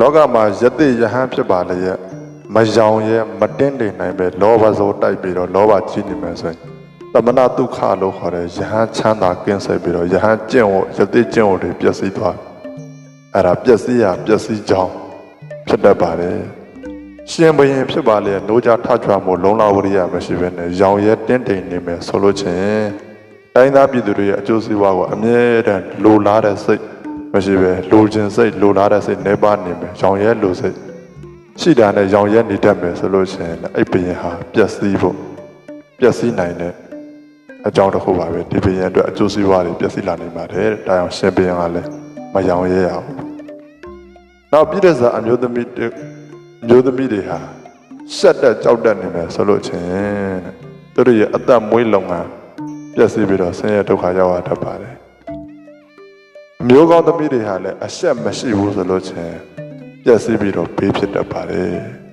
လောကမှာယတိယဟန်ဖြစ်ပါလေရဲ့မယောင်ရဲ့မတင်းတိမ်နိုင်ပဲလောဘစိုးတိုက်ပြီးတော့လောဘကြီးနေမယ်ဆိုရင်တမနာဒုက္ခလို့ခေါ်တဲ့ယဟန်ချမ်းသာကင်းစေပြီးတော့ယဟန်ကျင့်ဝတ်ယတိကျင့်ဝတ်တွေပျက်စီးသွားအဲ့ဒါပျက်စီးရပျက်စီးကြောင်းဖြစ်တတ်ပါတယ်ရှင်ဘရင်ဖြစ်ပါလေနိုးကြထကြွမှုလုံလဝရိယမရှိဘဲနဲ့ရောင်ရဲတင်းတိမ်နေမယ်ဆိုလို့ချင်းတိုင်းသားပြည်သူတွေရဲ့အကျိုးစီးပွားကိုအမြဲတမ်းလိုလားတဲ့စိတ် မရှိပဲလိုချင်စိတ်လိုလားတဲ့စိတ်နေပါနေမယ်ရောင်ရဲလိုစိတ်ရှိတာနဲ့ရောင်ရဲနေတတ်မယ်ဆိုလို့ချင်းအဲ့ဘရင်ဟာပျက်စီးဖို့ပျက်စီးနိုင်တဲ့အကြောင်းတစ်ခုပါပဲဒီဘရင်အတွက်အကျိုးစီးပွားတွေပျက်စီးလာနိုင်ပါတယ်တဲ့ဒါကြောင့်ရှင်ဘရင်ကလည်းမရောင်ရဲရဘူးနောက်ပြည်တဲ့စာအမျိုးသမီးတွေမျိုးသမီးတွေဟာရှက်တက်ကြောက်တက်နေမယ်ဆိုလို့ချင်းတဲ့သူတို့ရဲ့အသက်မွေးလုံငန်းပျက်စီးပြီးတော့ဆင်းရဲဒုက္ခရောက်ရတတ်ပါတယ် အမျိုးကောင်းသမီးတွေဟာလည်းအရှက်မရှိဘူးဆိုလို့ချင်းပျက်စီးပြီးတော့ဘေးဖြစ်တတ်ပါတယ်